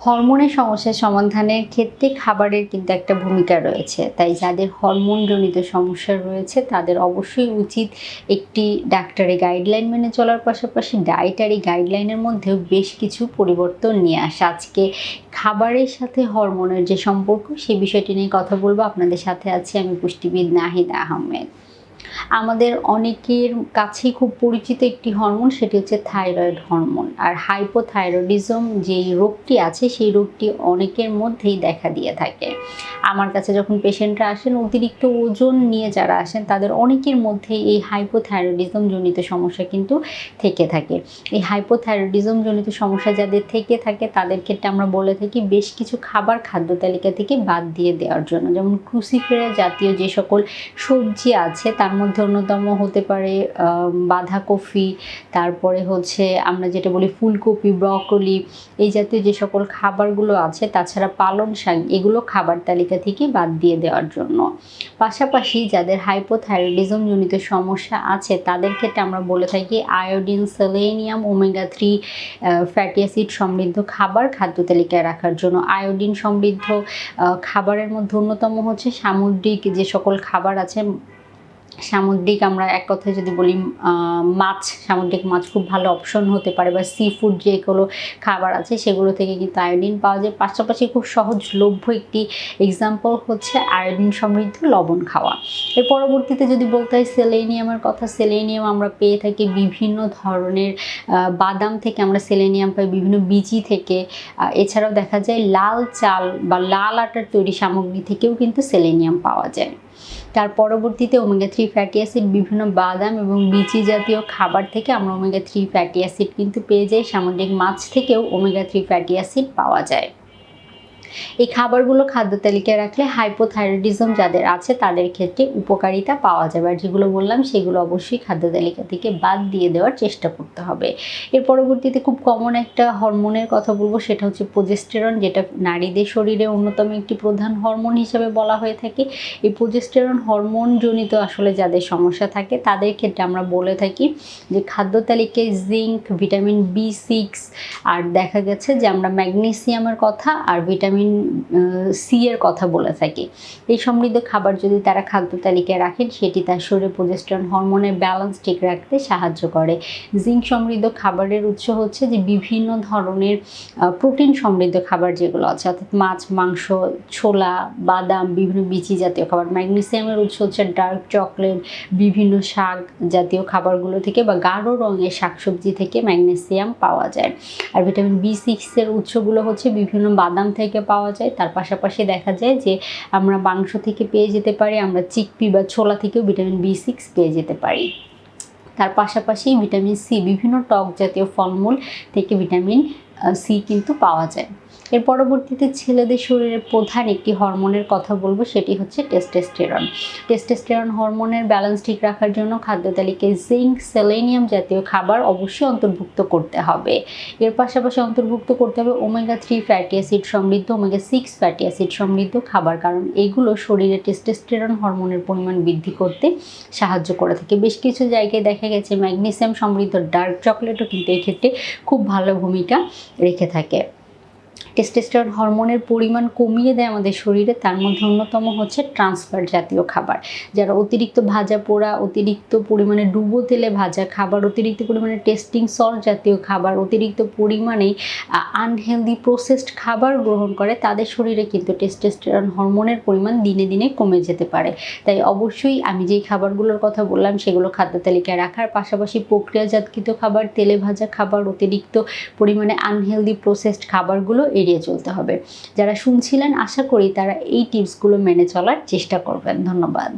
হরমোনের সমস্যার সমাধানের ক্ষেত্রে খাবারের কিন্তু একটা ভূমিকা রয়েছে। তাই যাদের হরমোনজনিত সমস্যা রয়েছে, তাদের অবশ্যই উচিত একটি ডাক্তারি গাইডলাইন মেনে চলার পাশাপাশি ডায়েটারি গাইডলাইনের মধ্যেও বেশ কিছু পরিবর্তন নিয়ে আসা। আজকে খাবারের সাথে হরমোনের যে সম্পর্ক সেই বিষয়টি নিয়ে কথা বলব। আপনাদের সাথে আছি আমি পুষ্টিবিদ নাহিদ আহমেদ। আমাদের অনেকের কাছেই খুব পরিচিত একটি হরমোন, সেটি হচ্ছে থাইরয়েড হরমোন। আর হাইপোথাইরয়েডিজম যেই রোগটি আছে, সেই রোগটি অনেকের মধ্যেই দেখা দিয়ে থাকে। আমার কাছে যখন পেশেন্টরা আসেন, অতিরিক্ত ওজন নিয়ে যারা আসেন, তাদের অনেকের মধ্যে এই হাইপোথাইরয়েডিজম জনিত সমস্যা কিন্তু থেকে থাকে। এই হাইপোথাইরয়েডিজম জনিত সমস্যা যাদের থেকে থাকে, তাদের ক্ষেত্রে আমরা বলে থাকি বেশ কিছু খাবার খাদ্য তালিকা থেকে বাদ দিয়ে দেওয়ার জন্য। যেমন ক্রুসিফেরা জাতীয় যে সকল সবজি আছে, তার মধ্যে অন্যতম হতে পারে বাঁধাকপি, তারপরে হচ্ছে আমরা যেটা বলি ফুলকপি, ব্রকলি, এই জাতীয় যে সকল খাবারগুলো আছে, তাছাড়া পালং শাক, এগুলো খাবার তালিকা থেকে বাদ দিয়ে দেওয়ার জন্য। পাশাপাশি যাদের হাইপোথাইরয়েডিজম জনিত সমস্যা আছে, তাদের ক্ষেত্রে আমরা বলে থাকি iodine selenium omega three fatty acid সমৃদ্ধ খাবার খাদ্য তালিকায় রাখার জন্য। আয়োডিন সমৃদ্ধ খাবারের মধ্যে অন্যতম হচ্ছে সামুদ্রিক যে সকল খাবার আছে সামুদ্রিক আমরা এক কথায় যদি বলি মাছ, সামুদ্রিক মাছ খুব ভালো অপশন হতে পারে বা সি ফুড যেগুলো খাবার আছে সেগুলো থেকে কিন্তু আয়োডিন পাওয়া যায়। পাশাপাশি খুব সহজলভ্য একটি এক্সাম্পল হচ্ছে আয়োডিন সমৃদ্ধ লবণ খাওয়া। এর পরবর্তীতে যদি বলতে হয় সেলেনিয়ামের কথা সেলেনিয়াম আমরা পেয়ে থাকি বিভিন্ন ধরনের বাদাম থেকে আমরা সেলেনিয়াম পাই, বিভিন্ন বিচি থেকে। এছাড়াও দেখা যায় লাল চাল বা লাল আটার তৈরি সামগ্রী থেকেও কিন্তু সেলেনিয়াম পাওয়া যায়। তার পরবর্তীতে ওমেগা থ্রি ফ্যাটি অ্যাসিড বিভিন্ন বাদাম এবং বিচি জাতীয় খাবার থেকে আমরা ওমেগা থ্রি ফ্যাটি অ্যাসিড কিন্তু পেয়ে যাই। সামুদ্রিক মাছ থেকেও ওমেগা থ্রি ফ্যাটি অ্যাসিড পাওয়া যায়। এই খাবারগুলো খাদ্য তালিকায় রাখলে হাইপোথাইরয়েডিজম যাদের আছে তাদের ক্ষেত্রে উপকারিতা পাওয়া যাবে। আর যেগুলো বললাম, সেগুলো অবশ্যই খাদ্য তালিকা থেকে বাদ দিয়ে দেওয়ার চেষ্টা করতে হবে। এর পরবর্তীতে খুব কমন একটা হরমোনের কথা বলব, সেটা হচ্ছে প্রোজেস্টেরন যেটা নারীদের শরীরে অন্যতম একটি প্রধান হরমোন হিসেবে বলা হয়ে থাকে। এই প্রোজেস্টেরন হরমোন জনিত আসলে যাদের সমস্যা থাকে, তাদের ক্ষেত্রে আমরা বলে থাকি যে খাদ্য তালিকায় জিঙ্ক ভিটামিন বি সিক্স আর দেখা গেছে যে আমরা ম্যাগনেসিয়ামের কথা, আর ভিটামিন ভিটামিন সি এর কথা বলে থাকি। এই সমৃদ্ধ খাবার যদি তারা খাদ্য তালিকায় রাখেন, সেটি তার শরীরে প্রজেস্ট্রন হরমোনের ব্যালেন্স ঠিক রাখতে সাহায্য করে। জিঙ্ক সমৃদ্ধ খাবারের উৎস হচ্ছে যে বিভিন্ন ধরনের প্রোটিন সমৃদ্ধ খাবার যেগুলো আছে, অর্থাৎ মাছ, মাংস, ছোলা, বাদাম, বিভিন্ন বিচি জাতীয় খাবার ম্যাগনেসিয়ামের উৎস হচ্ছে ডার্ক চকলেট বিভিন্ন শাক জাতীয় খাবারগুলো থেকে বা গাঢ় রঙের শাকসবজি থেকে ম্যাগনেসিয়াম পাওয়া যায়। আর ভিটামিন বি সিক্সের উৎসগুলো হচ্ছে বিভিন্ন বাদাম থেকে পাওয়া যায়। তার পাশাপাশি দেখা যায় যে আমরা মাংস থেকে পেয়ে যেতে পারি, আমরা চিকপি বা ছোলা থেকেও ভিটামিন বি সিক্স পেয়ে যেতে পারি। তার পাশাপাশি ভিটামিন সি বিভিন্ন টক জাতীয় ফলমূল থেকে ভিটামিন সি কিন্তু পাওয়া যায়। এর পরবর্তীতে ছেলেদের শরীরের প্রধান একটি হরমোনের কথা বলব, সেটি হচ্ছে টেস্টেস্টেরন টেস্টেস্টেরন হরমোনের ব্যালেন্স ঠিক রাখার জন্য খাদ্য তালিকায় জিঙ্ক সেলেনিয়াম জাতীয় খাবার অবশ্যই অন্তর্ভুক্ত করতে হবে। এর পাশাপাশি অন্তর্ভুক্ত করতে হবে ওমেগা থ্রি ফ্যাটি অ্যাসিড সমৃদ্ধ ওমেগা সিক্স ফ্যাটি অ্যাসিড সমৃদ্ধ খাবার, কারণ এগুলো শরীরে টেস্টেস্টেরন হরমোনের পরিমাণ বৃদ্ধি করতে সাহায্য করে থাকে। বেশ কিছু জায়গায় দেখা গেছে ম্যাগনেসিয়াম সমৃদ্ধ ডার্ক চকলেটও কিন্তু এক্ষেত্রে খুব ভালো ভূমিকা রেখে থাকে। টেস্টেস্টরন হরমোনের পরিমাণ কমিয়ে দেয় আমাদের শরীরে, তার মধ্যে অন্যতম হচ্ছে ট্রান্সফার জাতীয় খাবার। যারা অতিরিক্ত ভাজা পোড়া, অতিরিক্ত পরিমাণে ডুবো তেলে ভাজা খাবার, অতিরিক্ত পরিমাণে টেস্টিং সল্ট জাতীয় খাবার, অতিরিক্ত পরিমাণে আনহেলদি প্রসেসড খাবার গ্রহণ করে, তাদের শরীরে কিন্তু টেস্টেস্টেরন হরমোনের পরিমাণ দিনে দিনে কমে যেতে পারে। তাই অবশ্যই আমি যেই খাবারগুলোর কথা বললাম, সেগুলো খাদ্য তালিকায় রাখার পাশাপাশি প্রক্রিয়াজাতকৃত খাবার, তেলে ভাজা খাবার, অতিরিক্ত পরিমাণে আনহেলদি প্রসেসড খাবারগুলো এড়িয়ে চলতে হবে। যারা শুনছিলেন, আশা করি তারা এই টিপসগুলো মেনে চলার চেষ্টা করবেন। ধন্যবাদ।